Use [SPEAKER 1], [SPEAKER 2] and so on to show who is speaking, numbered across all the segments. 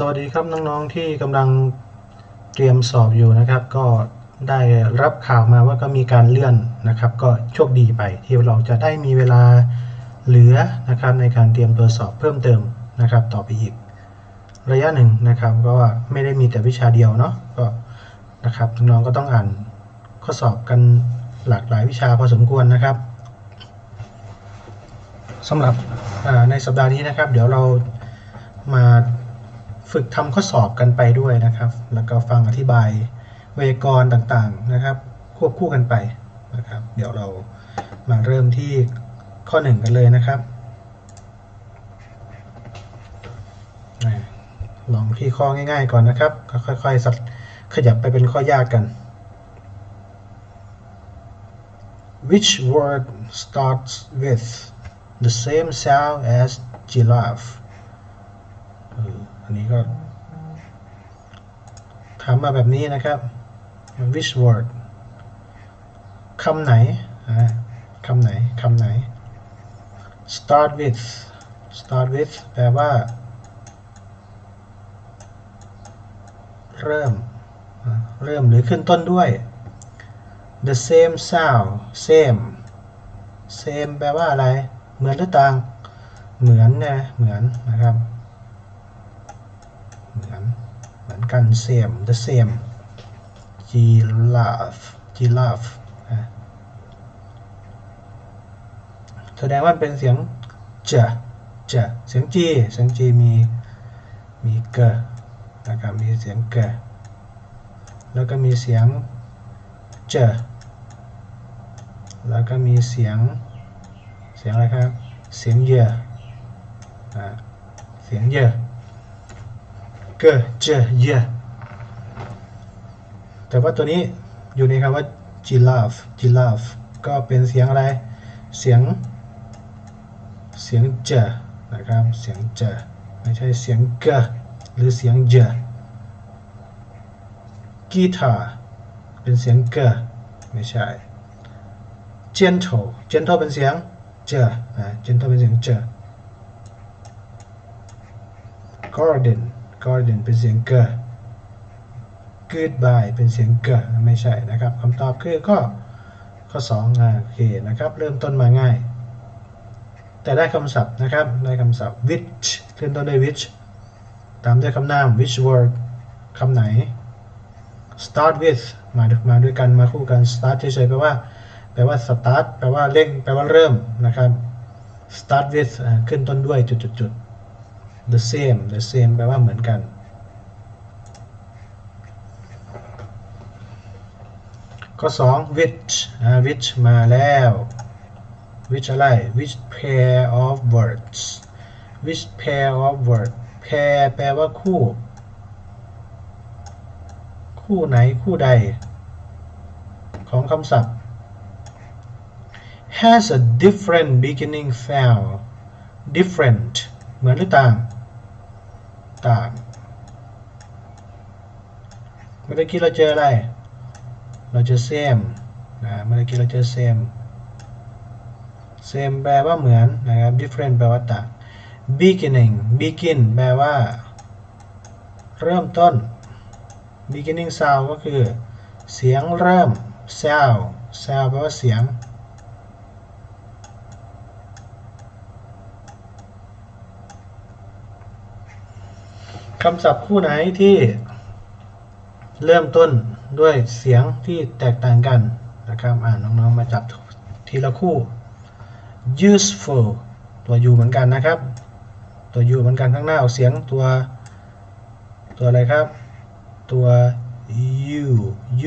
[SPEAKER 1] สวัสดีครับน้องๆที่กำลังเตรียมสอบอยู่นะครับ ก็ได้รับข่าวมาว่าก็มีการเลื่อนนะครับ ก็โชคดีไปที่เราจะได้มีเวลาเหลือนะครับในการเตรียมตัวสอบเพิ่มเติมนะครับ ต่อไปอีก ระยะหนึ่งนะครับก็ไม่ได้มีแต่วิชาเดียวเนาะก็นะครับน้องๆก็ต้องอ่านข้อสอบกันหลากหลายวิชาพอสมควรนะครับสำหรับในสัปดาห์นี้นะครับ เดี๋ยวเรามา ฝึกทำข้อสอบกันไปด้วยนะครับ แล้วก็ฟังอธิบายไวยากรณ์ต่างๆนะครับ ควบคู่กันไปนะครับ เดี๋ยวเรามาเริ่มที่ข้อหนึ่งกันเลยนะครับลองที่ข้อง่าย ๆ ก่อนนะครับ ค่อยๆสัดขยับไปเป็นข้อยากกัน Which word starts with the same sound as giraffe อันนี้ก็ถามมาแบบนี้นะครับ which word คำไหนคำไหนคำไหน start with start with แปลว่า เริ่ม เริ่มหรือขึ้นต้นด้วย the same sound same same แปลว่าอะไร เหมือนหรือต่าง เหมือนนะ เหมือนนะครับ เหมือนกัน same the same giraffe giraffe นะแสดงว่าเป็นเสียงจะจะเสียงจีเสียงจีมีมีเกนะครับมีเสียงเกแล้วก็มีเสียงเจแล้วก็มีเสียงเสียงอะไรครับ เสียงเยอะอ่เสียงเยอะ เกเจเยแต่ว่าตัวนี้อยู่ในคำว่า giraffe giraffe ก็เป็นเสียงอะไร เสียง เสียงเจนะครับ เสียงเจไม่ใช่เสียงเกหรือเสียงเจกีตาร์เป็นเสียงเกไม่ใช่ gentle gentle เป็นเสียงเจอ่า gentle เป็นเสียงเจ garden garden เป็นเสียงเก goodbye เป็นเสียงเกไม่ใช่นะครับคำตอบคือก็ข้อ2อ่าโอเคนะครับเริ่มต้นมาง่าย แต่ได้คำศัพท์นะครับได้คำศัพท์ which ขึ้นต้นด้วย which ตามด้วยคำนาม which word คำไหน start with มามาด้วยกันมาคู่กัน start เฉยๆแปลว่าแปลว่า start แปลว่าเร่ง แปลว่าเริ่มนะครับ start with ขึ้นต้นด้วยจุดๆ the same the same แปลว่าเหมือนกัน ข้อ 2 which อ่า which มาแล้ว which อะไร which pair of words which pair of words pair แปลว่าคู่ คู่ไหนคู่ใด ของคำศัพท์ has a different beginning sound different เหมือนหรือต่าง ต่างเมื่อกี้เราเจออะไร เราเจอ same นะเมื่อกี้เราเจอ same same แปลว่าเหมือนนะครับ different แปลว่าต่าง beginning begin แปลว่า เริ่มต้น beginning sound ก็คือ เสียงเริ่ม sound sound แปลว่าเสียง คำศัพท์คู่ไหนที่เริ่มต้นด้วยเสียงที่แตกต่างกันนะครับ อ่าน้องๆ มาจับทีละคู่ useful ตัว u เหมือนกันนะครับ ตัว u เหมือนกันข้างหน้าเอาเสียงตัว ตัวอะไรครับ ตัว u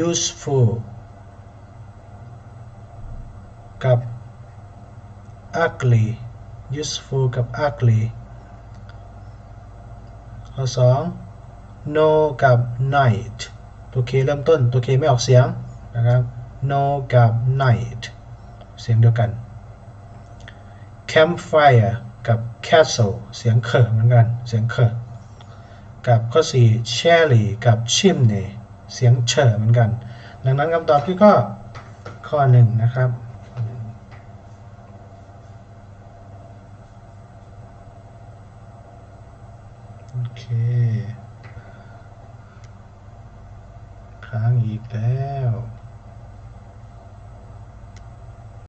[SPEAKER 1] useful กับ ugly useful กับ ugly ข้อ2 no กับ night ตัว k เริ่มต้นตัว k ไม่ออกเสียงนะครับ no กับ night เสียงเดียวกัน campfire กับ castle เสียงเคเหมือนกัน เสียงเคกับข้อ4 cherry กับ chimney เสียงเฉเหมือนกัน ดังนั้นคำตอบที่ก็ข้อ1นะครับ โอเค ค้างอีกแล้ว